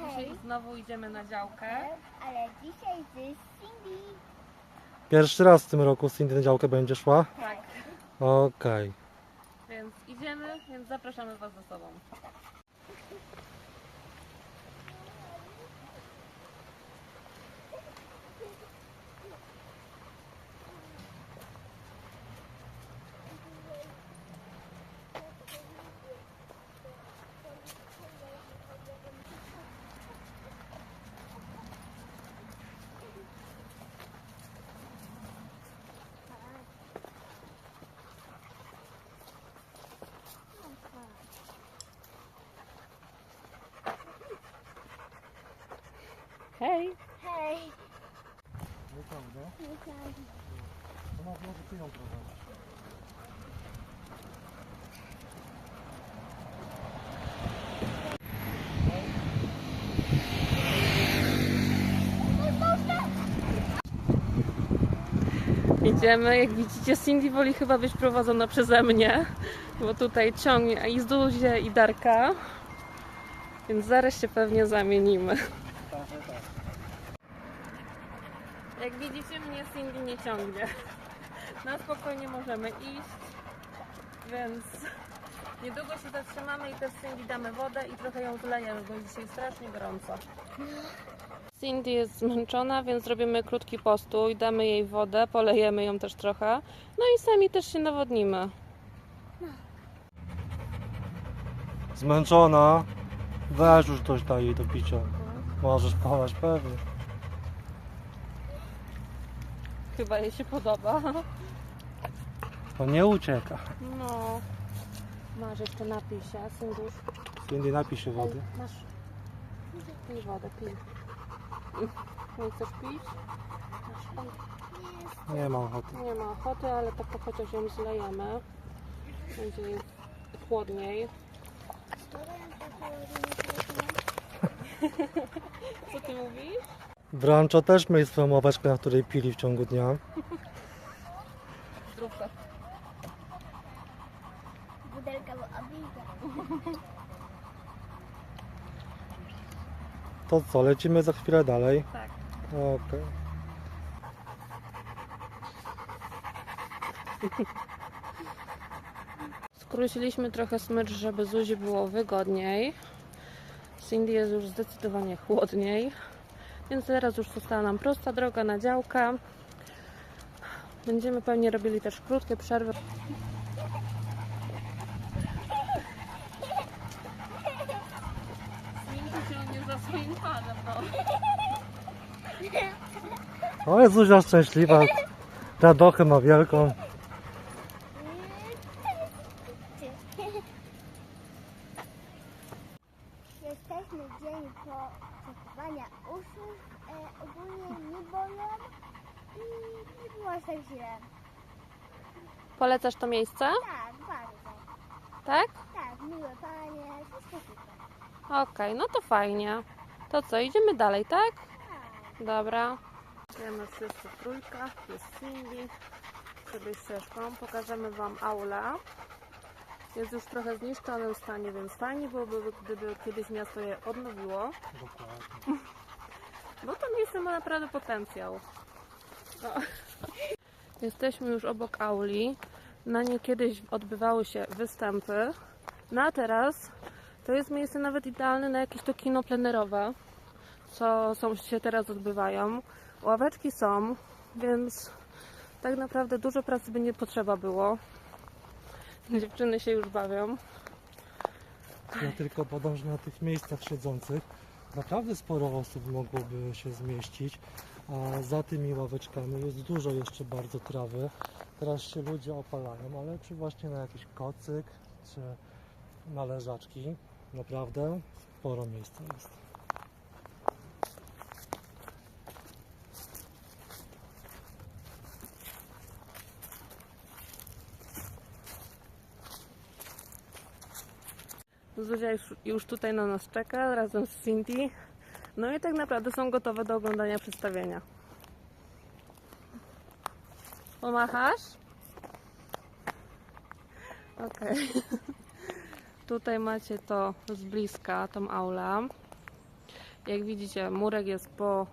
Hej, dzisiaj znowu idziemy na działkę. Ale dzisiaj z Cindy. Pierwszy raz w tym roku Cindy na działkę będzie szła? Tak. Okej. Więc idziemy, więc zapraszamy Was ze sobą. Hej! Hej. Ona może ty ją prowadzić. Idziemy, jak widzicie, Cindy woli chyba być prowadzona przeze mnie, bo tutaj ciągnie i Zuzię i Darka, więc zaraz się pewnie zamienimy. Jak widzicie, mnie Cindy nie ciągnie. Na spokojnie możemy iść, więc niedługo się zatrzymamy i też Cindy damy wodę i trochę ją zlejemy, bo jest dzisiaj strasznie gorąco. Cindy jest zmęczona, więc zrobimy krótki postój, damy jej wodę, polejemy ją też trochę, no i sami też się nawodnimy. Zmęczona. Weź już coś daj jej do picia. Możesz polać pewnie. Chyba jej się podoba. To nie ucieka. No. Masz jeszcze napij się, Syndusz. Cindy napij się wody. Ej, Masz. Pij wodę, pij. Nie chcesz pić? Masz. Nie ma ochoty. Nie ma ochoty, ale tak to chociaż ją zlejemy. Będzie jej chłodniej. Co ty mówisz? W rancho też mieli swoją ławeczkę, na której pili w ciągu dnia. Zdrówka. Budelka. To co, lecimy za chwilę dalej. Tak. Okej. Skróciliśmy trochę smycz, żeby Zuzi było wygodniej. Cindy jest już zdecydowanie chłodniej. Więc teraz już została nam prosta droga na działkę. Będziemy pewnie robili też krótkie przerwy. O, jest Zuzia szczęśliwa. Radochę ma wielką. Jesteśmy dzień po zakupania uszu. E, ogólnie nie bolą i nie było aż tak źle. Polecasz to miejsce? Tak, bardzo. Tak? Tak, miłe panie, wszystko super. Okej, no to fajnie. To co, idziemy dalej, tak? Tak. Dobra. Idziemy wszyscy trójka, jest Cindy, sobie ścieżką. Pokażemy Wam aulę. Jest już trochę w zniszczonym stanie, więc fajnie byłoby, gdyby kiedyś miasto je odnowiło, Dokładnie. bo to miejsce ma naprawdę potencjał. O. Jesteśmy już obok auli. Na niej kiedyś odbywały się występy. No a teraz to jest miejsce nawet idealne na jakieś to kino plenerowe, co są, się teraz odbywają. Ławeczki są, więc tak naprawdę dużo pracy by nie potrzeba było. Dziewczyny się już bawią. Ja tylko podam, że na tych miejscach siedzących naprawdę sporo osób mogłoby się zmieścić, a za tymi ławeczkami jest dużo jeszcze bardzo trawy. Teraz się ludzie opalają, ale czy właśnie na jakiś kocyk, czy na leżaczki, naprawdę sporo miejsca jest. Zuzia już, już tutaj na nas czeka razem z Cindy. No i tak naprawdę są gotowe do oglądania przedstawienia. Pomachasz? Okej. Tutaj macie to z bliska, tą aulę. Jak widzicie, murek jest po.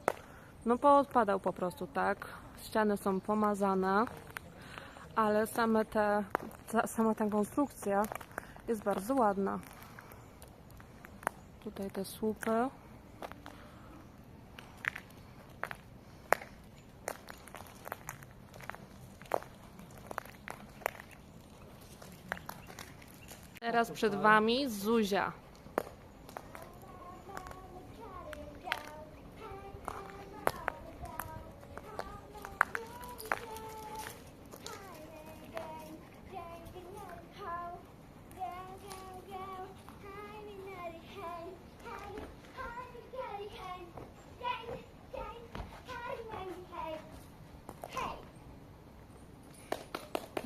No, poodpadał po prostu, tak? Ściany są pomazane, ale same te, sama ta konstrukcja jest bardzo ładna. Tutaj te słupy. Teraz przed Wami Zuzia.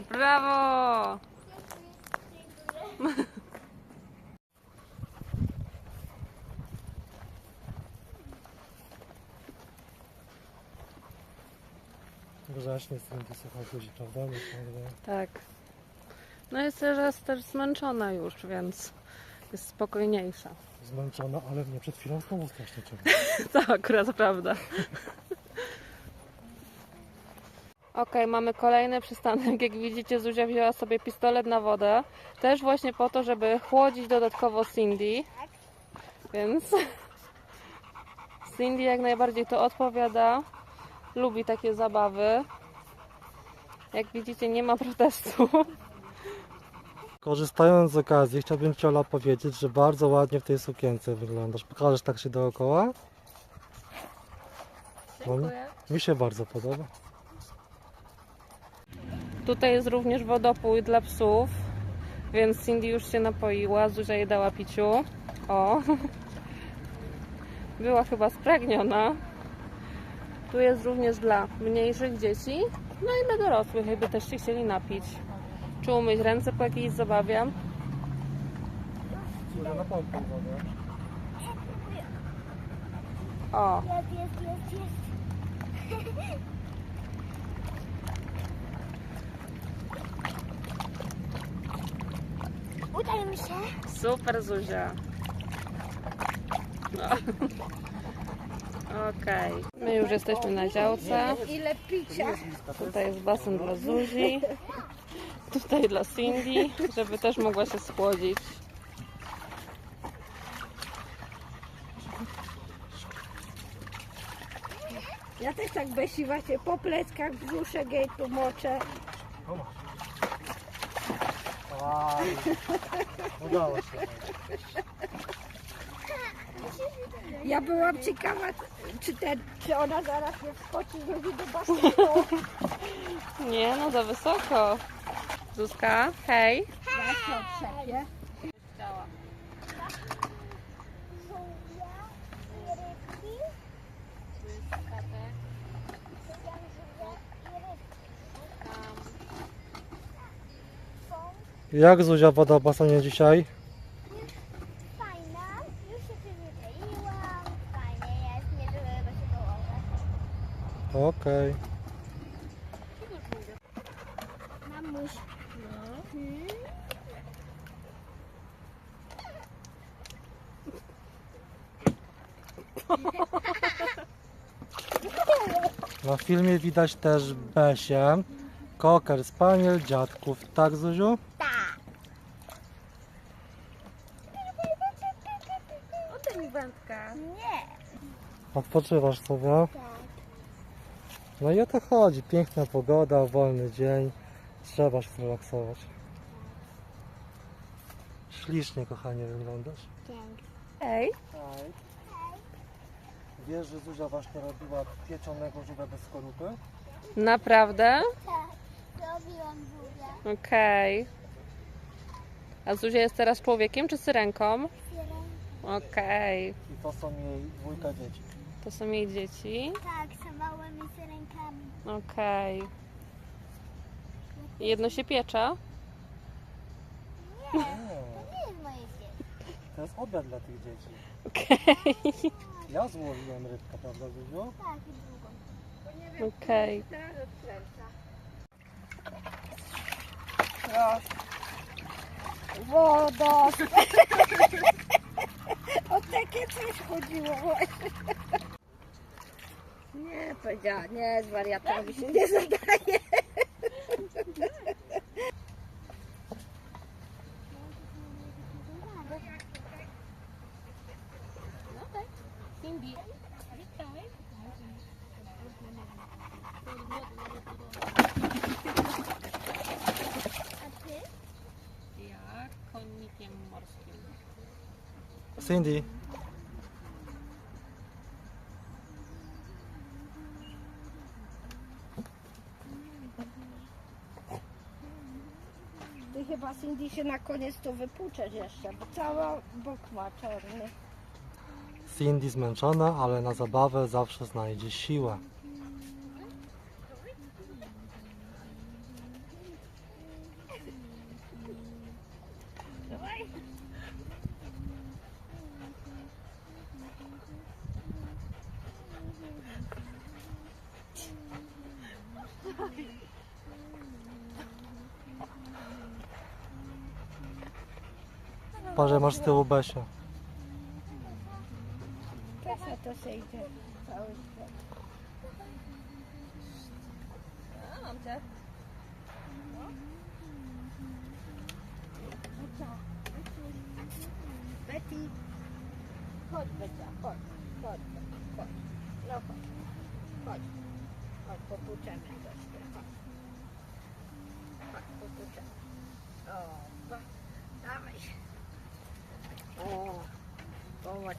Brawo! Grzecznie z tym wysłuchał Zuzi, prawda? Tak. No jest teraz też zmęczona już, więc jest spokojniejsza. Zmęczona, ale mnie przed chwilą znowu strasznie czeka. To akurat prawda. Okej, mamy kolejny przystanek. Jak widzicie, Zuzia wzięła sobie pistolet na wodę. Też właśnie po to, żeby chłodzić dodatkowo Cindy. Więc Cindy jak najbardziej to odpowiada. Lubi takie zabawy. Jak widzicie, nie ma protestu. Korzystając z okazji, chciałbym Ci Ola powiedzieć, że bardzo ładnie w tej sukience wyglądasz. Pokażesz tak się dookoła? Dziękuję. Mi się bardzo podoba. Tutaj jest również wodopój dla psów, więc Cindy już się napoiła, Zuzia jej dała piciu. O, była chyba spragniona. Tu jest również dla mniejszych dzieci, no i dla dorosłych, jakby też się chcieli napić. Czy umyć ręce po jakiejś zabawie. Zuza na pompę wodę. O, Jest, jest, jest, jest. Udaje mi się. super Zuzia. No. Okej, my już jesteśmy na działce. Ile picia. Tutaj jest basen dla Zuzi. Tutaj dla Cindy, żeby też mogła się schłodzić. Ja też tak besiła się po pleckach, brzuszek jej tu moczę. Udało się. Ja byłam ciekawa, czy, ten, czy ona zaraz nie wskoczy znowu do basenu. Nie, no za wysoko. Zuzka, hej. Ja się otrzepię. Jak Zuzia woda w basenie dzisiaj? fajna. Już się przyzwyczaiłam. Fajnie jest. Nie dużego się położę. Okej. Mamuś. Hmm? Na filmie widać też Besię, koker, spaniel, dziadków. Tak Zuziu? Tak. O ten wędka. Nie. Odpoczywasz sobie? Tak. No i o to chodzi. Piękna pogoda, wolny dzień. Trzeba się zrelaksować. Ślicznie, kochanie, wyglądasz. Dzięki. Hej. Tak. Wiesz, że Zuzia właśnie robiła pieczonego żółwia bez skorupy? Naprawdę? Tak. Zrobiłam żółwia. Okej. A Zuzia jest teraz człowiekiem czy syrenką? Syren. Okej. I to są jej dwójka dzieci. To są jej dzieci. Tak, z małymi syrenkami. Okej. I Jedno się piecze. Nie. To jest obiad dla tych dzieci. Okej. Ja złowiłem rybkę, prawda Zuziu? Tak, i drugą. Okej. Teraz odkręca. Wodos. O takie coś chodziło właśnie. Nie, powiedziała, nie, z wariatowi się nie zadaje. Cindy. A ty? Ja konnikiem morskim. Cindy, Ty chyba Cindy się na koniec to wypłuczesz jeszcze, bo cały bok ma czarny. Cindy zmęczona, ale na zabawę zawsze znajdzie siłę. Parze masz z tyłu Besię. Kasia to się idzie cały mam cię. Betty, chodź Becia, chodź, chodź, chodź, no chodź, chodź, chodź, popłuczemy troszkę, chodź, chodź, popłuczemy. O,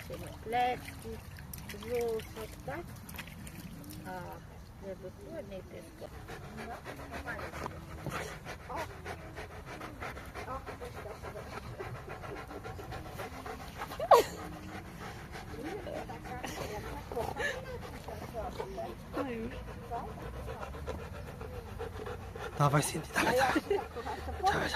pomaczymy plecki, brzuszek, tak? A, żeby płynniej tylko. No, fajnie. O, o, weź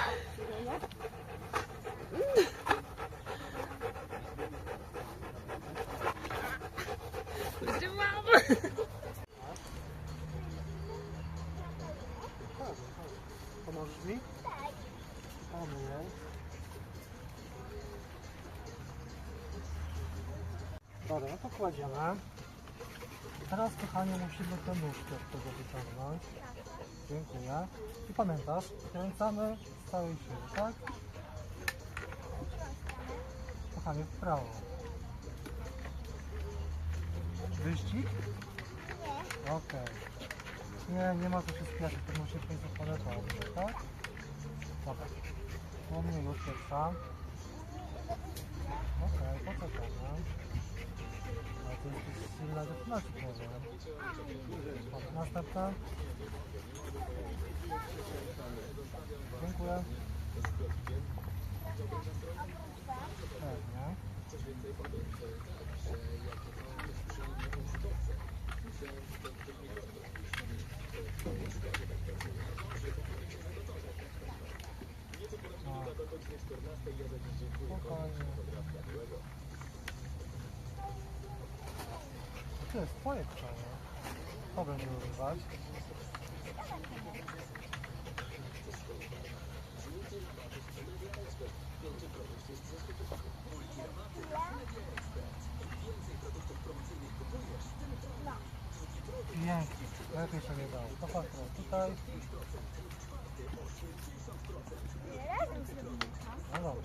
Dobra, no to kładziemy. Teraz kochanie musimy tę nóżkę z tego wyciągnąć. Dziękuję. I pamiętasz, kręcamy z całej siły, tak? Kochanie, w prawo. Wyścig? Nie. Okej. Nie, nie ma co się spieszyć, to mieć zapalę dobrze, tak? Dobra. U mnie już pierwsza. Okej, poczekamy. Silna zaczynacie powiem. Dobra, Następna. Dziękuję. Pewnie. No. Spokojnie. To jest twoje kochanie. Problem nie używać. Pięknie, lepiej się nie dało. To teraz tutaj. Razem zrobimy to. No dobra.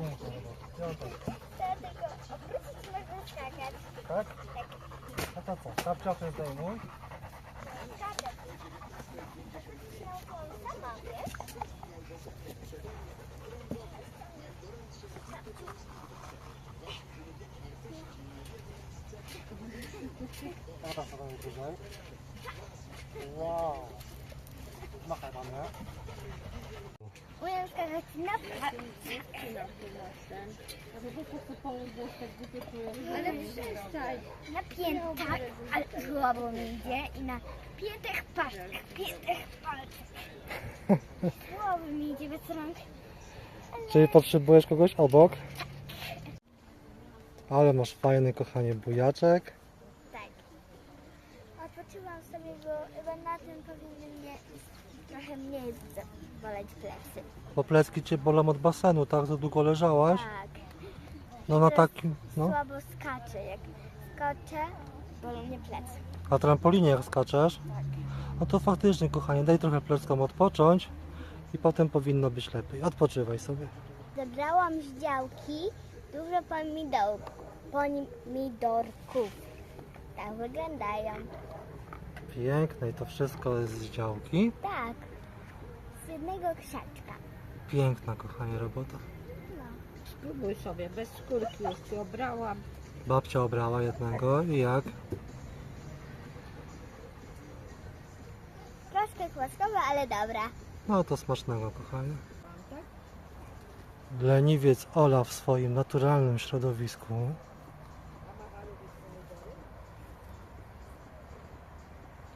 Pięknie, Tylko obrócić można skakać. tak? A to co? Kapciochy zdejmuj. Skakać. Sama, wiesz? Tam sobie wyżej. Wow. Machaj na mnie. Ale przestań. Na piętach, ale mi idzie i na piętach palcach, piętach palcach. Słabo mi idzie bez rąk. Czyli potrzebujesz kogoś obok? Ale masz fajny, kochanie, bujaczek. Tak. Odpoczyłam sobie, bo chyba na tym powinny mnie trochę mniej boleć plecy. Bo plecki cię bolą od basenu, tak? Za długo leżałaś? Tak. No na takim, no. Słabo skaczę. Jak skoczę, bolą mnie plecy. Na trampolinie jak skaczesz? Tak. No to faktycznie, kochanie, daj trochę pleckom odpocząć i potem powinno być lepiej. Odpoczywaj sobie. Zebrałam z działki dużo pomidorków. Pomidorków. Tak wyglądają. Piękne i to wszystko jest z działki. Tak. Jednego krzaczka. Piękna, kochanie, robota. No. Spróbuj sobie, bez skórki już ci obrałam. Babcia obrała jednego i jak? Troszkę kłaskowe, ale dobra. No to smacznego, kochanie. Leniwiec Ola w swoim naturalnym środowisku.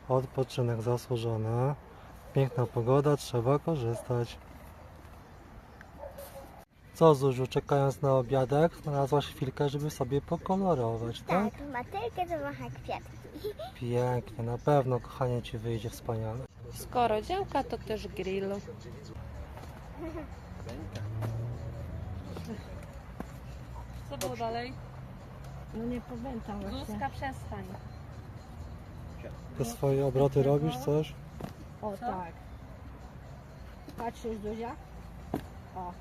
Odpoczynek zasłużony. Piękna pogoda, trzeba korzystać. Co Zuziu, czekając na obiadek, znalazłaś chwilkę, żeby sobie pokolorować, tak? Tak, matylkę to macha kwiatki. Pięknie, na pewno kochanie Ci wyjdzie wspaniale. Skoro działka, to też grill. Co było dalej? No nie pamiętam właśnie. Zuzka, przestań. Te swoje obroty robisz, coś? O tak. Patrzysz Zuzia? O.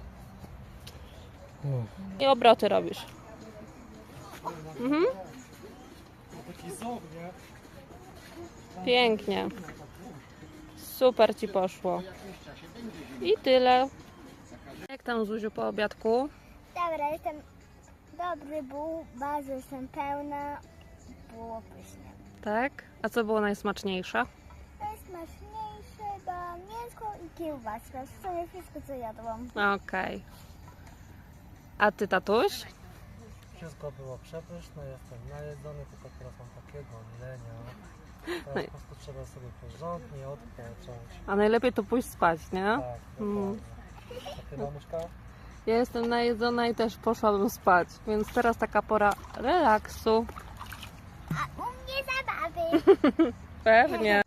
I obroty robisz. Mhm. Nie? Pięknie. Super ci poszło. I tyle. Jak tam Zuziu po obiadku? Dobra, jestem dobry był, bardzo jestem pełna. Było pyszne. Tak? A co było najsmaczniejsze? To bo mięsko i kiełbaska. W sumie wszystko co jadłam. Okej. A ty, tatuś? Wszystko było przepyszne, jestem najedzony, tylko teraz mam takiego lenia. Teraz po prostu trzeba sobie porządnie odpocząć. A najlepiej to pójść spać, nie? Tak, Mm. dokładnie. A ty mamuszka? Ja jestem najedzona i też poszłabym spać, więc teraz taka pora relaksu. A u mnie zabawy. Pewnie.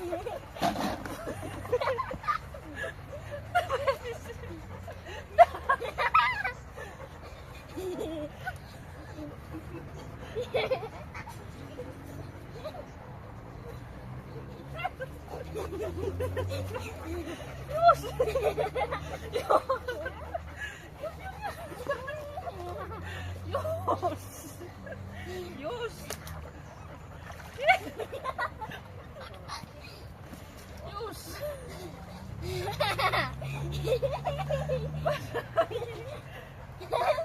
よし。Ha ha ha!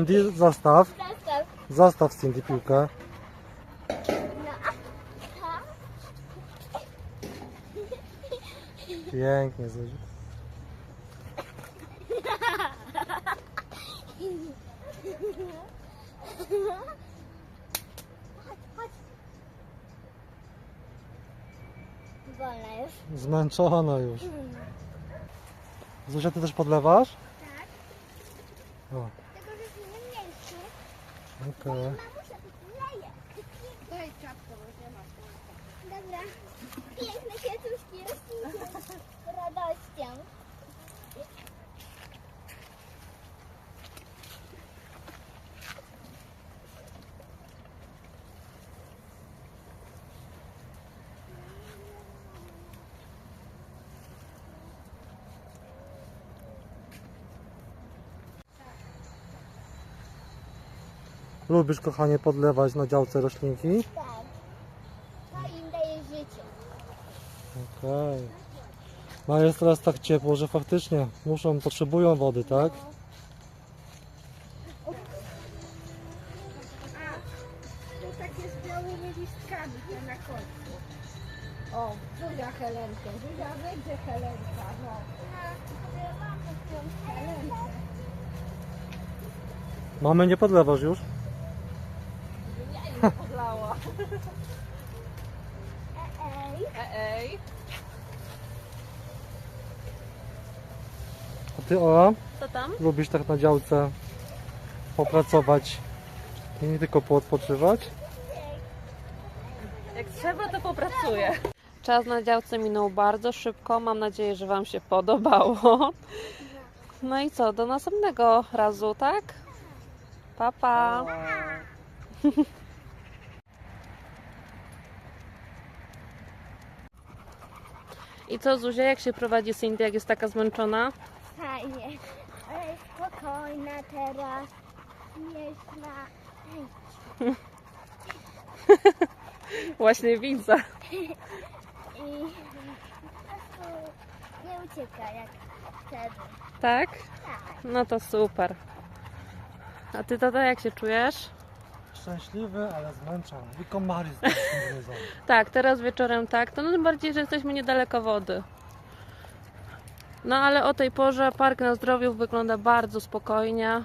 Cindy, zastaw. Zastaw. Zastaw Cindy piłkę. No, Pięknie, Zuziu. wolna już. Zmęczona już. Zuzia, ty też podlewasz? Tak. O, Tylko, że w innym miejscu. okej. Mamusia tu leje. Piękne kwiatuszki rośnijcie z radością. Lubisz, kochanie, podlewać na działce roślinki? Tak. To im daje życie. Okej. No a jest teraz tak ciepło, że faktycznie muszą, potrzebują wody, tak? To takie z białymi listkami to na końcu. O, Zuzia Helenkę. Zuzia będzie Helenka. No. Mamy nie podlewasz już? Ej, Ej. A ty, Ola, Co tam? lubisz tak na działce popracować i nie tylko poodpoczywać? Jak trzeba, to popracuję. Czas na działce minął bardzo szybko. Mam nadzieję, że Wam się podobało. No i co, do następnego razu, tak? Pa, pa. I co, Zuzia, jak się prowadzi Cindy, jak jest taka zmęczona? fajnie. Ale jest spokojna teraz. Śmieszna. Właśnie widzę. I po prostu nie ucieka jak wtedy. Tak? Tak. No to super. A ty, tata, jak się czujesz? Szczęśliwy, ale zmęczony. I komary z tym gryzą. Tak, teraz wieczorem tak. To no tym bardziej, że jesteśmy niedaleko wody. No ale o tej porze park na zdrowiu wygląda bardzo spokojnie.